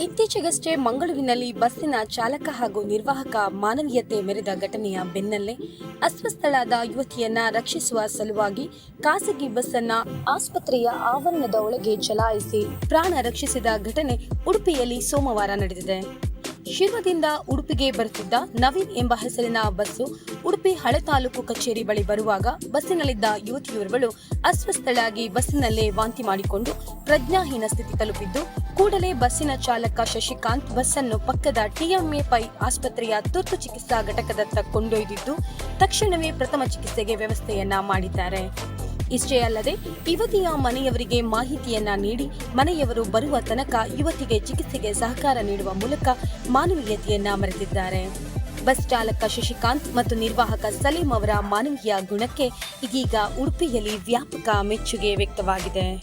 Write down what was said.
ಇತ್ತೀಚೆಗಷ್ಟೇ ಮಂಗಳೂರಿನಲ್ಲಿ ಬಸ್ಸಿನ ಚಾಲಕ ಹಾಗೂ ನಿರ್ವಾಹಕ ಮಾನವೀಯತೆ ಮೆರೆದ ಘಟನೆಯ ಬೆನ್ನಲ್ಲೇ ಅಸ್ವಸ್ಥಳಾದ ಯುವತಿಯನ್ನ ರಕ್ಷಿಸುವ ಸಲುವಾಗಿ ಖಾಸಗಿ ಬಸ್ಸನ್ನ ಆಸ್ಪತ್ರೆಯ ಆವರಣದ ಒಳಗೆ ಚಲಾಯಿಸಿ ಪ್ರಾಣ ರಕ್ಷಿಸಿದ ಘಟನೆ ಉಡುಪಿಯಲ್ಲಿ ಸೋಮವಾರ ನಡೆದಿದೆ. ಶಿರ್ವದಿಂದ ಉಡುಪಿಗೆ ಬರುತ್ತಿದ್ದ ನವೀನ್ ಎಂಬ ಹೆಸರಿನ ಬಸ್ಸು ಉಡುಪಿ ಹಳೆ ತಾಲೂಕು ಕಚೇರಿ ಬಳಿ ಬರುವಾಗ ಬಸ್ಸಿನಲ್ಲಿದ್ದ ಯುವತಿಯೋರ್ವಳು ಅಸ್ವಸ್ಥಳಾಗಿ ಬಸ್ಸಿನಲ್ಲೇ ವಾಂತಿ ಮಾಡಿಕೊಂಡು ಪ್ರಜ್ಞಾಹೀನ ಸ್ಥಿತಿ ತಲುಪಿದ್ದು, ಕೂಡಲೇ ಬಸ್ಸಿನ ಚಾಲಕ ಶಶಿಕಾಂತ್ ಬಸ್ಸನ್ನು ಪಕ್ಕದ ಟಿಎಂಎ ಆಸ್ಪತ್ರೆಯ ತುರ್ತು ಚಿಕಿತ್ಸಾ ಘಟಕದತ್ತ ಕೊಂಡೊಯ್ದಿದ್ದು, ತಕ್ಷಣವೇ ಪ್ರಥಮ ಚಿಕಿತ್ಸೆಗೆ ವ್ಯವಸ್ಥೆಯನ್ನ ಮಾಡಿದ್ದಾರೆ. ಇಷ್ಟೇ ಅಲ್ಲದೆ ಯುವತಿಯ ಮನೆಯವರಿಗೆ ಮಾಹಿತಿಯನ್ನ ನೀಡಿ ಮನೆಯವರು ಬರುವ ತನಕ ಯುವತಿಗೆ ಚಿಕಿತ್ಸೆಗೆ ಸಹಕಾರ ನೀಡುವ ಮೂಲಕ ಮಾನವೀಯತೆಯನ್ನ ಮರೆತಿದ್ದಾರೆ. ಬಸ್ ಚಾಲಕ ಶಶಿಕಾಂತ್ ಮತ್ತು ನಿರ್ವಾಹಕ ಸಲೀಂ ಅವರ ಮಾನವೀಯ ಗುಣಕ್ಕೆ ಇದೀಗ ಉಡುಪಿಯಲ್ಲಿ ವ್ಯಾಪಕ ಮೆಚ್ಚುಗೆ ವ್ಯಕ್ತವಾಗಿದೆ.